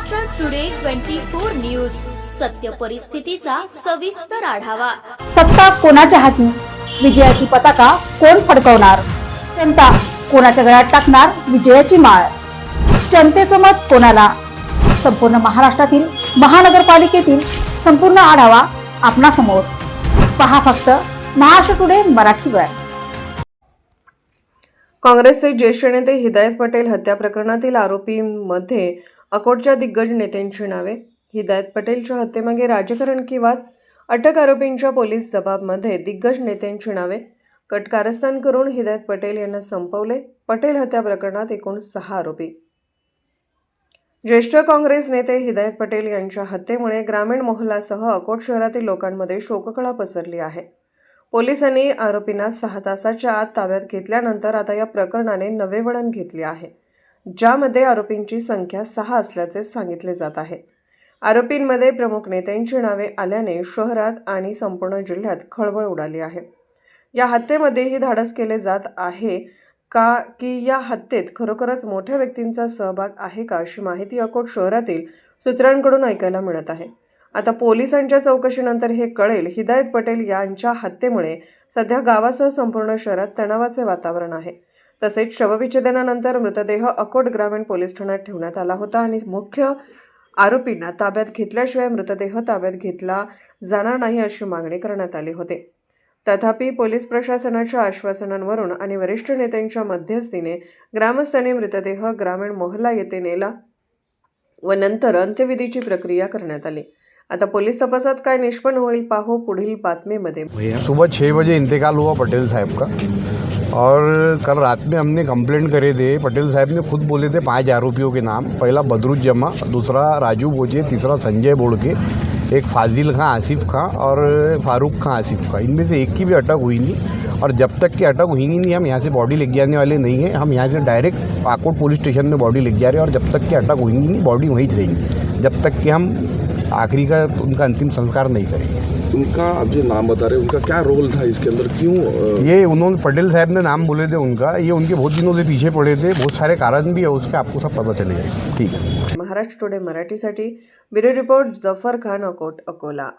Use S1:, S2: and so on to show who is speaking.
S1: Maharashtra today twenty four news सत्य परिस्थितीचा सविस्तर आढावा.
S2: सत्ता कोणाच्या हाती? विजयाची पताका कोण फडकवणार? जनता कोणाच्या गळ्यात टाकणार विजयाची माळ? जनतेचं मत कोणाला? संपूर्ण महाराष्ट्रातील महानगरपालिकेतील संपूर्ण आढावा आपणासमोर. पहा फक्त महाराष्ट्र टुडे मराठीवर
S3: काँग्रेसचे ज्येष्ठ नेते हिदायत पटेल हत्या प्रकरणातील आरोपींमध्ये अकोटच्या दिग्गज नेत्यांची नावे. हिदायत पटेलच्या हत्येमागे राजकारण किंवा अटक आरोपींच्या पोलीस जबाबमध्ये दिग्गज नेत्यांची नावे. कट कारस्थान करून हिदायत पटेल यांना संपवले. पटेल हत्या प्रकरणात एकूण सहा आरोपी. ज्येष्ठ काँग्रेस नेते हिदायत पटेल यांच्या हत्येमुळे ग्रामीण मोहल्लासह अकोट शहरातील लोकांमध्ये शोककळा पसरली आहे. पोलिसांनी आरोपींना सहा तासाच्या आत ताब्यात घेतल्यानंतर आता या प्रकरणाने नवे वळण घेतले आहे. ज्यामध्ये आरोपींची संख्या सहा असल्याचे सांगितले जात आहे. आरोपींमध्ये प्रमुख नेत्यांची नावे आल्याने शहरात आणि संपूर्ण जिल्ह्यात खळबळ उडाली आहे. या हत्येमध्येही धाडस केले जात आहे का की या हत्येत खरोखरच मोठ्या व्यक्तींचा सहभाग आहे का अशी माहिती अकोट शहरातील सूत्रांकडून ऐकायला मिळत आहे. आता पोलिसांच्या चौकशीनंतर हे कळेल हिदायत पटेल यांच्या हत्येमुळे सध्या गावासह संपूर्ण शहरात तणावाचे वातावरण आहे. तसेच शवविच्छेदनानंतर मृतदेह अकोट ग्रामीण पोलीस ठाण्यात ठेवण्यात आला होता आणि मुख्य आरोपींना ताब्यात घेतल्याशिवाय मृतदेह ताब्यात घेतला जाणार नाही अशी मागणी करण्यात आली होती. तथापि पोलीस प्रशासनाच्या आश्वासनांवरून आणि वरिष्ठ नेत्यांच्या मध्यस्थीने ग्रामस्थांनी मृतदेह ग्रामीण मोहल्ला येथे नेला व नंतर अंत्यविधीची प्रक्रिया करण्यात आली. आता पोलीस तपासात काय निष्पन्न होईल पाहू पुढील बातमीमध्ये.
S4: सुबह छः बजे इंतकाल हुआ पटेल साहब का? और कल रात में हमने कंप्लेंट करे थे। पटेल साहब ने खुद बोले थे पाँच आरोपियों के नाम। पहला बदरुज जमा, दूसरा राजू बोजे, तीसरा संजय बोड़के, एक फाजिल खां, आसिफ खां और फारूक खां, आसिफ खां। इनमें से एक की भी अटक हुई नहीं और जब तक की अटक हुई नहीं, हम यहाँ से बॉडी लेके जाने वाले नहीं हैं। हम यहाँ से डायरेक्ट आकोट पुलिस स्टेशन में बॉडी लेके जा रहे हैं और जब तक की अटक हुई नहीं बॉडी वहीं रहेगी। जब तक कि हम आखिरी का उनका अंतिम संस्कार नहीं करेंगे
S5: उनका आप जो नाम बता रहे हैं उनका क्या रोल था इसके अंदर? क्यों
S4: ये उन्होंने पटेल साहब ने नाम बोले थे उनका। ये उनके बहुत दिनों से पीछे पड़े थे बहुत सारे कारण भी है उसके आपको सब पता चलेगा ठीक है।
S3: महाराष्ट्र टुडे मराठीसाठी ब्युरो रिपोर्ट जफर खान अकोट अकोला।